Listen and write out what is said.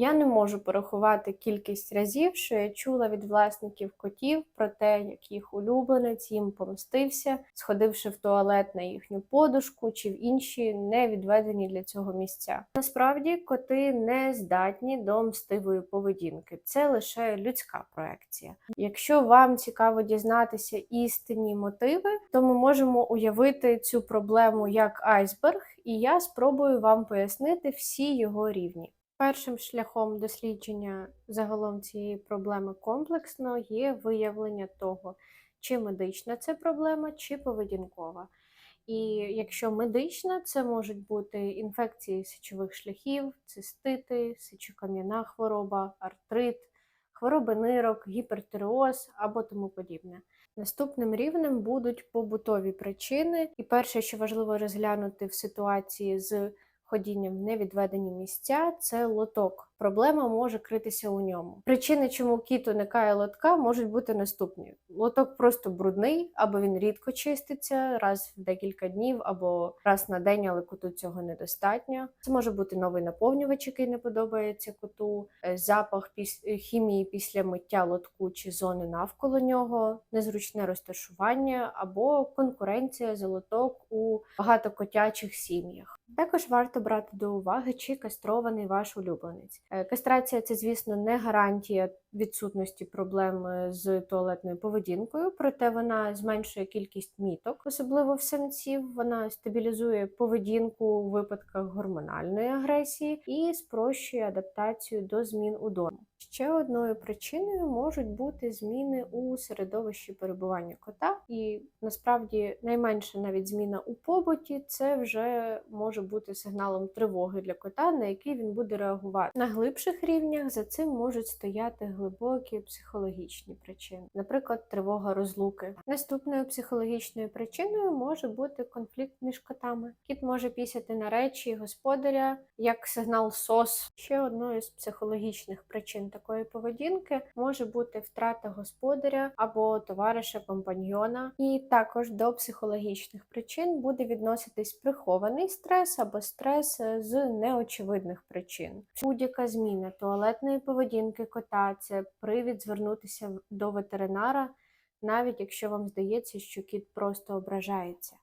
Я не можу порахувати кількість разів, що я чула від власників котів про те, як їх улюбленець їм помстився, сходивши в туалет на їхню подушку чи в інші невідведені для цього місця. Насправді коти не здатні до мстивої поведінки, це лише людська проекція. Якщо вам цікаво дізнатися істинні мотиви, то ми можемо уявити цю проблему як айсберг, і я спробую вам пояснити всі його рівні. Першим шляхом дослідження загалом цієї проблеми комплексно є виявлення того, чи медична це проблема, чи поведінкова. І якщо медична, це можуть бути інфекції сечових шляхів, цистити, сечокам'яна хвороба, артрит, хвороби нирок, гіпертиреоз або тому подібне. Наступним рівнем будуть побутові причини, і перше, що важливо розглянути в ситуації з ходінням в невідведені місця це лоток. Проблема може критися у ньому. Причини, чому кіт уникає лотка, можуть бути наступні: лоток просто брудний, або він рідко чиститься раз в декілька днів, або раз на день, але коту цього недостатньо. Це може бути новий наповнювач, який не подобається коту, е, запах е, хімії після миття лотку чи зони навколо нього, незручне розташування або конкуренція за лоток у багатокотячих сім'ях. Також варто брати до уваги, чи кастрований ваш улюбленець. Е, Кастрація це, звісно, не гарантія відсутності проблем е, з туалетною поведінкою, проте вона зменшує кількість міток, особливо в самців. Вона стабілізує поведінку у випадках гормональної агресії і спрощує адаптацію до змін у домі. Ще одною причиною можуть бути зміни у середовищі перебування кота, і насправді найменша навіть зміна у побуті це вже може бути сигналом тривоги для кота, на який він буде реагувати. На глибших рівнях за цим можуть стояти глибокі психологічні причини, наприклад, тривога розлуки. Наступною психологічною причиною може бути конфлікт між котами. Кіт може пісяти на речі господаря як сигнал СОС. Ще одною з психологічних причин такої поведінки може бути втрата господаря або товариша компаньйона, і також до психологічних причин буде відноситись прихований стрес або стрес е, з неочевидних причин. Будь-яка зміна туалетної поведінки кота це привід звернутися до ветеринара, навіть якщо вам здається, що кіт просто ображається.